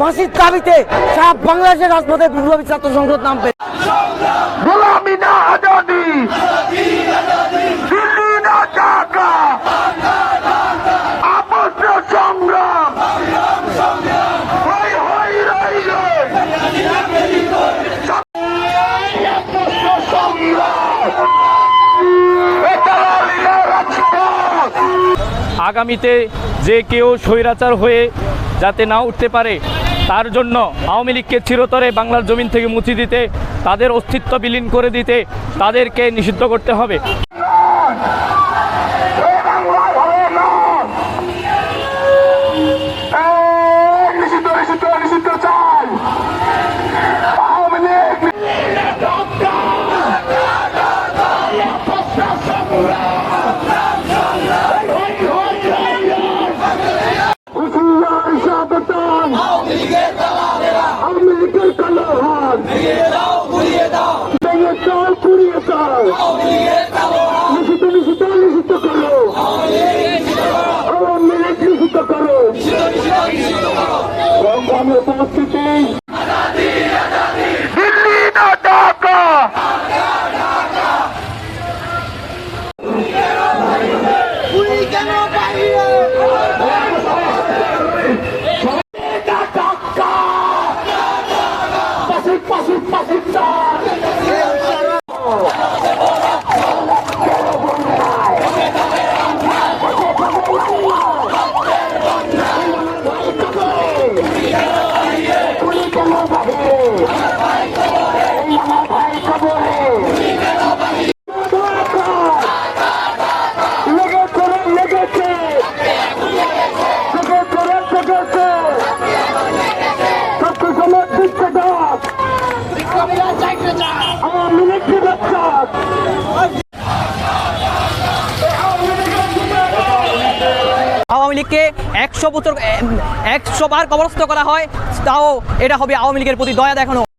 ফাঁসির দাবিতে সারা বাংলাদেশের রাজপথে বিপ্লবী ছাত্র সংসদ নামবে। আগামীতে যে কেউ স্বৈরাচার হয়ে যাতে না উঠতে পারে, তার জন্য আওয়ামী লীগকে চিরতরে বাংলার জমিন থেকে মুছে দিতে, তাদের অস্তিত্ব বিলীন করে দিতে, তাদেরকে নিষিদ্ধ করতে হবে। হাত ভেঙে দাও পুড়িয়ে দাও। নিষিদ্ধ নিষিদ্ধ নিষিদ্ধ করো। আওয়ামী লীগ নিষিদ্ধ করো। উপস্থিতি। Victor! আওয়ামী লীগকে একশো বছর একশো বার কবরস্থ করা হয়, তাও এটা হবে আওয়ামী লীগের প্রতি দয়া দেখানো।